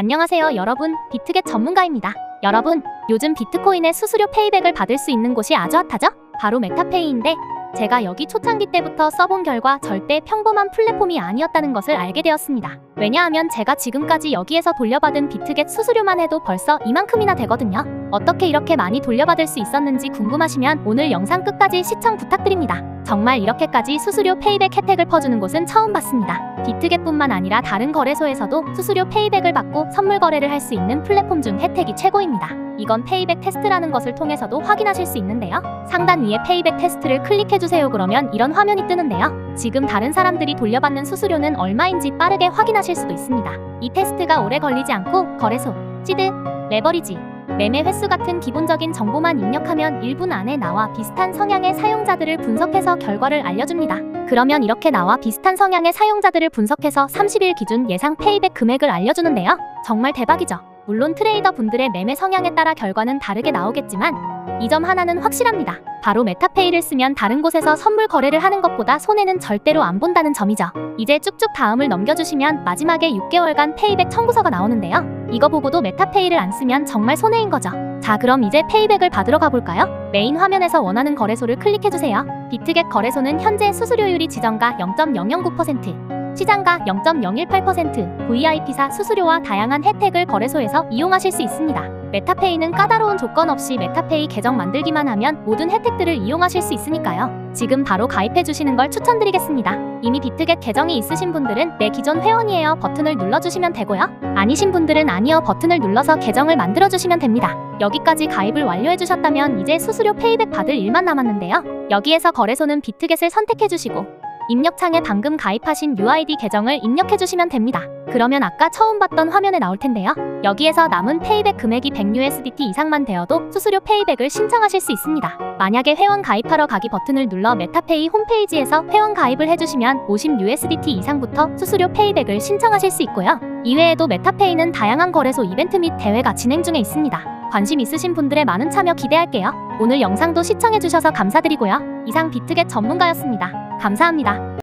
안녕하세요 여러분 비트겟 전문가입니다. 여러분 요즘 비트코인의 수수료 페이백을 받을 수 있는 곳이 아주 핫하죠? 바로 메타페이인데 제가 여기 초창기 때부터 써본 결과 절대 평범한 플랫폼이 아니었다는 것을 알게 되었습니다. 왜냐하면 제가 지금까지 여기에서 돌려받은 비트겟 수수료만 해도 벌써 이만큼이나 되거든요. 어떻게 이렇게 많이 돌려받을 수 있었는지 궁금하시면 오늘 영상 끝까지 시청 부탁드립니다. 정말 이렇게까지 수수료 페이백 혜택을 퍼주는 곳은 처음 봤습니다. 비트겟뿐만 아니라 다른 거래소에서도 수수료 페이백을 받고 선물 거래를 할 수 있는 플랫폼 중 혜택이 최고입니다. 이건 페이백 테스트라는 것을 통해서도 확인하실 수 있는데요. 상단 위에 페이백 테스트를 클릭해주세요. 그러면 이런 화면이 뜨는데요. 지금 다른 사람들이 돌려받는 수수료는 얼마인지 빠르게 확인하실 수도 있습니다. 이 테스트가 오래 걸리지 않고 거래소, 시드, 레버리지, 매매 횟수 같은 기본적인 정보만 입력하면 1분 안에 나와 비슷한 성향의 사용자들을 분석해서 결과를 알려줍니다. 그러면 이렇게 나와 비슷한 성향의 사용자들을 분석해서 30일 기준 예상 페이백 금액을 알려주는데요. 정말 대박이죠. 물론 트레이더 분들의 매매 성향에 따라 결과는 다르게 나오겠지만 이 점 하나는 확실합니다. 바로 메타페이를 쓰면 다른 곳에서 선물 거래를 하는 것보다 손해는 절대로 안 본다는 점이죠. 이제 쭉쭉 다음을 넘겨주시면 마지막에 6개월간 페이백 청구서가 나오는데요. 이거 보고도 메타페이를 안 쓰면 정말 손해인 거죠. 자, 그럼 이제 페이백을 받으러 가볼까요? 메인 화면에서 원하는 거래소를 클릭해주세요. 비트겟 거래소는 현재 수수료율이 지정가 0.009%, 시장가 0.018%, VIP사 수수료와 다양한 혜택을 거래소에서 이용하실 수 있습니다. 메타페이는 까다로운 조건 없이 메타페이 계정 만들기만 하면 모든 혜택들을 이용하실 수 있으니까요. 지금 바로 가입해 주시는 걸 추천드리겠습니다. 이미 비트겟 계정이 있으신 분들은 내 기존 회원이에요 버튼을 눌러주시면 되고요. 아니신 분들은 아니요 버튼을 눌러서 계정을 만들어 주시면 됩니다. 여기까지 가입을 완료해 주셨다면 이제 수수료 페이백 받을 일만 남았는데요. 여기에서 거래소는 비트겟을 선택해 주시고 입력창에 방금 가입하신 UID 계정을 입력해 주시면 됩니다. 그러면 아까 처음 봤던 화면에 나올 텐데요. 여기에서 남은 페이백 금액이 100USDT 이상만 되어도 수수료 페이백을 신청하실 수 있습니다. 만약에 회원 가입하러 가기 버튼을 눌러 메타페이 홈페이지에서 회원 가입을 해주시면 50USDT 이상부터 수수료 페이백을 신청하실 수 있고요. 이외에도 메타페이는 다양한 거래소 이벤트 및 대회가 진행 중에 있습니다. 관심 있으신 분들의 많은 참여 기대할게요. 오늘 영상도 시청해주셔서 감사드리고요. 이상 비트겟 전문가였습니다. 감사합니다.